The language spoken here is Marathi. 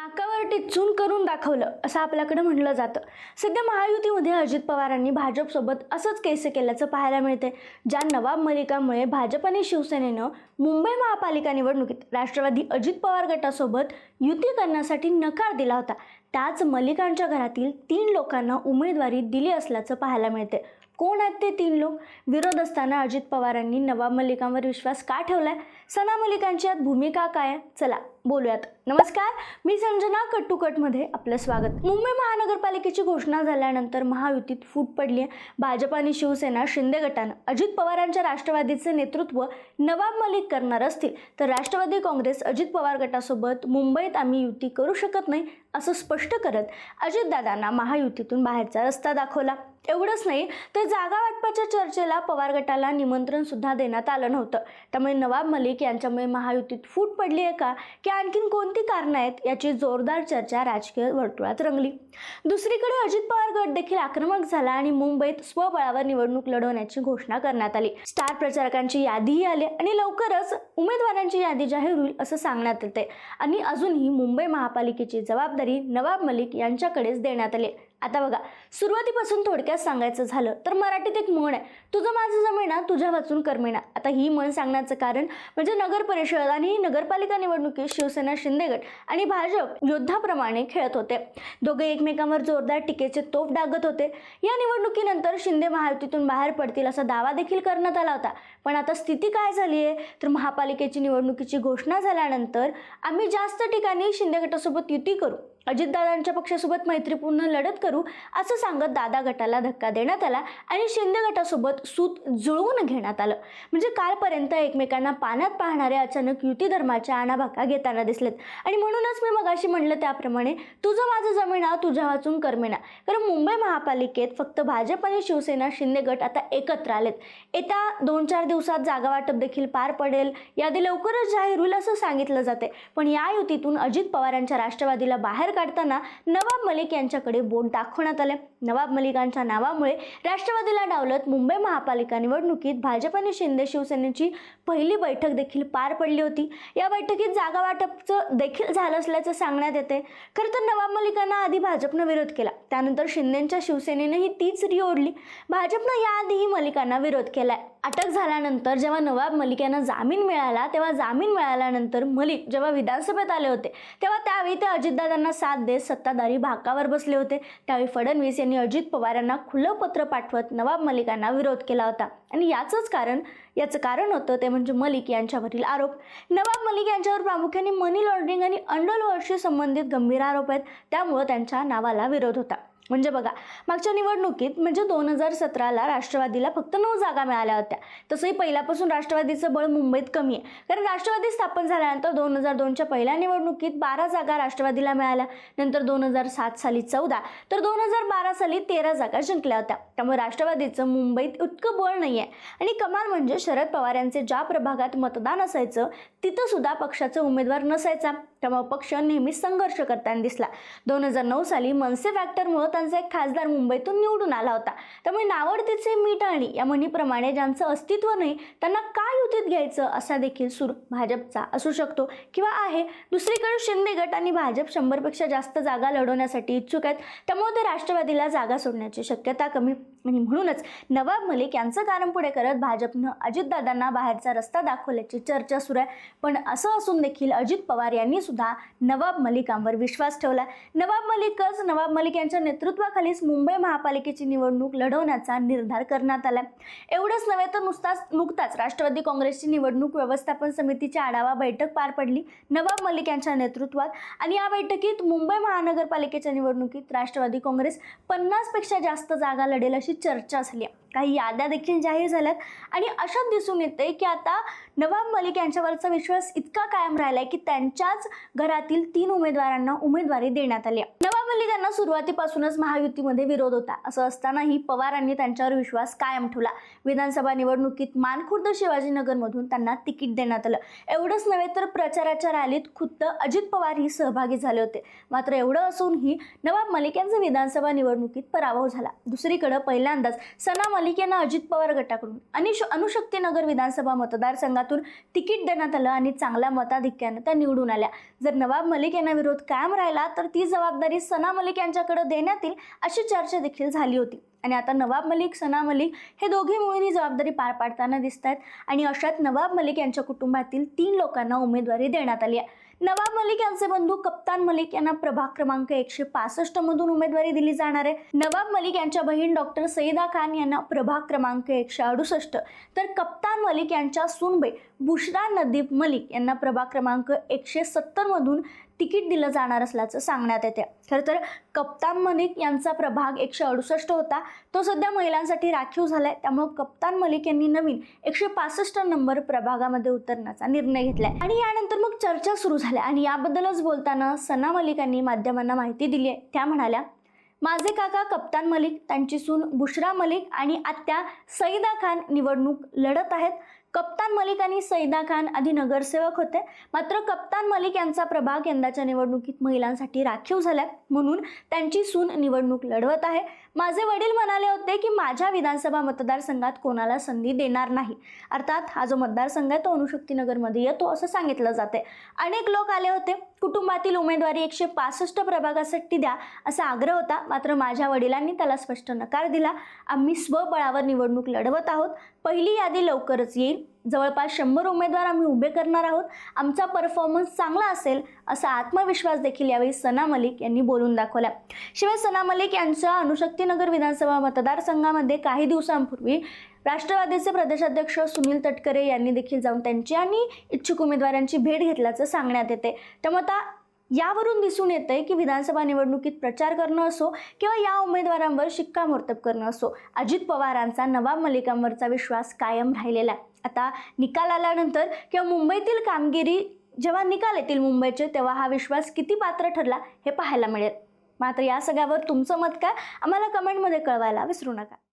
नाकावर टिचून करून दाखवलं असं आपल्याकडे म्हटलं जातं. सध्या महायुतीमध्ये अजित पवारांनी भाजपसोबत असंच कैसे केल्याचं पाहायला मिळते ज्या नवाब मलिकामुळे भाजप आणि शिवसेनेनं मुंबई महापालिका निवडणुकीत राष्ट्रवादी अजित पवार गटासोबत युती करण्यासाठी नकार दिला होता. त्याच मलिकांच्या घरातील तीन लोकांना उमेदवारी दिली असल्याचं पाहायला मिळते कोण आहेत ते तीन लोक? विरोध असताना अजित पवारांनी नवाब मलिकांवर विश्वास का ठेवला आहे सना मलिकांच्या भूमिका काय? चला बोलूयात. नमस्कार मी संजना कट्टुकटमध्ये आपलं स्वागत. मुंबई महानगरपालिकेची घोषणा झाल्यानंतर महायुतीत फूट पडली आहे भाजप आणि शिवसेना शिंदे गटानं अजित पवारांच्या राष्ट्रवादीचे नेतृत्व नवाब मलिक करणार असतील तर राष्ट्रवादी काँग्रेस अजित पवार गटासोबत मुंबईत आम्ही युती करू शकत नाही असं स्पष्ट करत अजितदादांना महायुतीतून बाहेरचा रस्ता दाखवला. एवढंच नाही तर जागा वाटपाच्या चर्चेला पवार गटाला निमंत्रण सुद्धा देण्यात आलं नव्हतं. त्यामुळे नवाब मलिक यांच्यामुळे महायुतीत फूट पडली आहे का? की आणखीन कोणती कारणं आहेत? याची जोरदार चर्चा राजकीय वर्तुळात रंगली. दुसरीकडे अजित पवार गट देखील आक्रमक झाला आणि मुंबईत स्वबळावर निवडणूक लढवण्याची घोषणा करण्यात आली. स्टार प्रचारकांची यादीही आली आणि लवकरच उमेदवारांची यादी जाहीर होईल असं सांगण्यात येते. आणि अजूनही मुंबई महापालिकेची जबाबदारी नवाब मलिक यांच्याकडेच देण्यात आली. आता बघा सुरुवातीपासून थोडक्यात सांगायचं झालं तर मराठीत एक म्हण आहे तुझं माझं जमेना तुझ्या वाचून करमेना. आता ही म्हण सांगण्याचं कारण म्हणजे नगर परिषद आणि नगरपालिका निवडणुकीत शिवसेना शिंदेगड आणि भाजप योद्धाप्रमाणे खेळत होते. दोघे एकमेकांवर जोरदार टीकेचे तोफ डागत होते. या निवडणुकीनंतर शिंदे महायुतीतून बाहेर पडतील असा दावा देखील करण्यात आला होता. पण आता स्थिती काय झाली आहे? तर महापालिकेची निवडणुकीची घोषणा झाल्यानंतर आम्ही जास्त ठिकाणी शिंदे गटासोबत युती करू. अजितदादांच्या पक्षासोबत मैत्रीपूर्ण लढत करू असं सांगत दादा गटाला धक्का देण्यात आला आणि शिंदे गटासोबत सूत जुळवून घेण्यात आलं. म्हणजे कालपर्यंत एकमेकांना पाण्यात पाहणारे अचानक युती धर्माच्या आणाभाका घेताना दिसलेत. आणि म्हणूनच मी मगाशी म्हणलं त्याप्रमाणे तुझं माझं जमिना तुझ्या वाचून करमेना. कारण मुंबई महापालिकेत फक्त भाजप आणि शिवसेना शिंदे गट आता एकत्र आलेत. येत्या दोन चार दिवसात जागा वाटप देखील पार पडेल. यादी लवकरच जाहीर होईल असं सांगितलं जाते पण या युतीतून अजित पवारांच्या राष्ट्रवादीला बाहेर काढताना नवाब मलिक यांच्याकडे बोट दाखवण्यात आले नवाब मलिकांच्या नावामुळे राष्ट्रवादीला डावलत मुंबई महापालिका निवडणुकीत भाजप आणि शिंदे शिवसेनेची पहिली बैठक देखील पार पडली होती. या बैठकीत जागा वाटपचं देखील झालं असल्याचं सांगण्यात येते खरं तर नवाब मलिकांना आधी भाजपनं विरोध केला. त्यानंतर शिंदेच्या शिवसेनेनंही तीच री ओढली. भाजपनं याआधीही मलिकांना विरोध केलाय. अटक झाल्यानंतर जेव्हा नवाब मलिक यांना जामीन मिळाला तेव्हा जामीन मिळाल्यानंतर मलिक जेव्हा विधानसभेत आले होते तेव्हा त्यावेळी ते अजितदादांना साथ देत सत्ताधारी भाकावर बसले होते. त्यावेळी फडणवीस यांनी अजित पवार यांना खुलं पत्र पाठवत नवाब मलिकांना विरोध केला होता. आणि याचंच कारण याचं कारण होतं ते म्हणजे मलिक यांच्यावरील आरोप. नवाब मलिक यांच्यावर प्रामुख्याने मनी लॉन्ड्रिंग आणि अंडरवर्ल्डशी संबंधित गंभीर आरोप आहेत. त्यामुळं त्यांच्या नावाला विरोध होता. म्हणजे बघा मागच्या निवडणुकीत म्हणजे दोन हजार सतराला राष्ट्रवादीला फक्त नऊ जागा मिळाल्या होत्या. तसंही पहिल्यापासून राष्ट्रवादीचं बळ मुंबईत कमी आहे. कारण राष्ट्रवादी स्थापन झाल्यानंतर दोन हजार दोनच्या पहिल्या निवडणुकीत बारा जागा राष्ट्रवादीला मिळाल्या. नंतर दोन हजार सात साली चौदा तर दोन हजार बारा साली तेरा जागा जिंकल्या होत्या. त्यामुळे राष्ट्रवादीचं मुंबईत इतकं बळ नाही आहे आणि कमाल म्हणजे शरद पवार यांचे ज्या प्रभागात मतदान असायचं तिथंसुद्धा पक्षाचा उमेदवार नसायचा. त्यामुळे पक्ष नेहमीच संघर्ष करताना दिसला. दोन हजार नऊ साली मनसे फॅक्टरमुळे त्यांचा एक खासदार मुंबईतून निवडून आला होता. त्यामुळे नावडतीचे मीठ आणि या म्हणीप्रमाणे ज्यांचं अस्तित्व नाही त्यांना काय युतीत घ्यायचं असा देखील सूर भाजपचा असू शकतो किंवा आहे. दुसरीकडे शिंदे गट आणि भाजप शंभरपेक्षा जास्त जागा लढवण्यासाठी इच्छुक आहेत. त्यामुळे ते राष्ट्रवादीला जागा सोडण्याची शक्यता कमी आणि म्हणूनच नवाब मलिक यांचं कारण पुढे करत भाजपनं अजितदादांना बाहेरचा रस्ता दाखवल्याची चर्चा सुरू आहे. पण असं असून देखील अजित पवार यांनी सुद्धा नवाब मलिकांवर विश्वास ठेवला नवाब मलिकच नवाब मलिक यांच्या नेतृत्वाखालीच मुंबई महापालिकेची निवडणूक लढवण्याचा निर्धार करण्यात आला एवढंच नव्हे तर नुसताच नुकताच राष्ट्रवादी काँग्रेसची निवडणूक व्यवस्थापन समितीची आढावा बैठक पार पडली. नवाब मलिक यांच्या नेतृत्वात आणि या बैठकीत मुंबई महानगरपालिकेच्या निवडणुकीत राष्ट्रवादी काँग्रेस पन्नासपेक्षा जास्त जागा लढेल अशी चर्चा झाली काही याद्या देखील जाहीर झाल्यात आणि अशात दिसून येते की आता नवाब मलिक यांच्यावरचा विश्वास इतका कायम राहिला आहे की त्यांच्याच घरातील तीन उमेदवारांना उमेदवारी देण्यात आली आहे. त्यांना सुरुवातीपासूनच महायुतीमध्ये विरोध होता असं असतानाही पवारांनी त्यांच्यावर विश्वास कायम ठेवला. विधानसभा निवडणुकीत मानखुर्द शिवाजीनगरमधून त्यांना तिकीट देण्यात आलं. एवढंच नव्हे तर प्रचाराच्या रॅलीत खुद्द अजित पवारही सहभागी झाले होते. मात्र एवढं असूनही नवाब मलिक यांचा विधानसभा निवडणुकीत पराभव झाला. दुसरीकडे पहिल्यांदाच सना मलिक यांना अजित पवार गटाकडून. अनिश अनुशक्तीनगर विधानसभा मतदारसंघातून तिकीट देण्यात आलं आणि चांगल्या मताधिक्यानं त्या निवडून आल्या. जर नवाब मलिक यांना विरोध कायम राहिला तर ती जबाबदारी सना मलिक यांच्याकडे देण्यात येईल अशी चर्चा देखील झाली होती. आणि आता नवाब मलिक सना मलिक हे दोघे मुलींनी जबाबदारी पार पाडताना दिसत आहेत. आणि अशात नवाब मलिक यांच्या कुटुंबातील तीन लोकांना उमेदवारी देण्यात आली आहे. नवाब मलिक यांचे बंधू कप्तान मलिक यांना प्रभाग क्रमांक एकशे पासष्ट मधून उमेदवारी दिली जाणार आहे. नवाब मलिक यांच्या बहीण डॉक्टर सईदा खान यांना प्रभाग क्रमांक एकशे अडुसष्ट. तर कप्तान मलिक यांच्या सुनबे बुशरा नदीप मलिक यांना प्रभाग क्रमांक एकशे सत्तर मधून तिकीट दिलं जाणार असल्याचं सांगण्यात येते. खरं तर कप्तान मलिक यांचा प्रभाग एकशे अडुसष्ट होता. तो सध्या महिलांसाठी राखीव झालाय. त्यामुळे कप्तान मलिक यांनी नवीन एकशे पासष्ट नंबर प्रभागामध्ये उतरण्याचा निर्णय घेतलाय. आणि यानंतर मग चर्चा सुरू झाल्या. आणि याबद्दलच बोलताना सना मलिकांनी माध्यमांना माहिती दिली आहे. त्या म्हणाल्या माझे काका कप्तान मलिक त्यांची सून बुशरा मलिक आणि आत्या सईदा खान निवडणूक लढत आहेत. कप्तान मलिक आणि सईदा खान आधी नगरसेवक होते. मात्र कप्तान मलिक यांचा प्रभाग यंदाच्या निवडणुकीत महिलांसाठी राखीव झाला म्हणून त्यांची सून निवडणूक लढवत आहे. माझे वडील म्हणाले होते की माझ्या विधानसभा मतदारसंघात कोणाला संधी देणार नाही. अर्थात हा जो मतदारसंघ आहे तो अणुशक्तीनगरमध्ये येतो असं सांगितलं जाते. अनेक लोक आले होते. कुटुंबातील उमेदवारी एकशे पासष्ट प्रभागासाठी द्या असा आग्रह होता. मात्र माझ्या वडिलांनी त्याला स्पष्ट नकार दिला. आम्ही स्वबळावर निवडणूक लढवत आहोत. पहिली यादी लवकरच येईल. जवळपास शंभर उमेदवार आम्ही उभे करणार आहोत. आमचा परफॉर्मन्स चांगला असेल असा आत्मविश्वास देखील यावेळी सना मलिक यांनी बोलून दाखवला. शिवाय सना मलिक यांच्या अणुशक्तीनगर विधानसभा मतदारसंघामध्ये काही दिवसांपूर्वी राष्ट्रवादीचे प्रदेशाध्यक्ष सुनील तटकरे यांनी देखील जाऊन त्यांची आणि इच्छुक उमेदवारांची भेट घेतल्याचं सांगण्यात येते. त्यामुळे आता यावरून दिसून येतंय की विधानसभा निवडणुकीत प्रचार करणं असो किंवा या उमेदवारांवर शिक्कामोर्तब करणं असो अजित पवारांचा नवाब मलिकांवरचा विश्वास कायम राहिलेला आहे. आता निकाल आल्यानंतर किंवा मुंबईतील कामगिरी जेव्हा निकाल येतील मुंबईचे तेव्हा हा विश्वास किती पात्र ठरला हे पाहायला मिळेल. मात्र या सगळ्यावर तुमचं मत काय? आम्हाला कमेंटमध्ये कळवायला विसरू नका.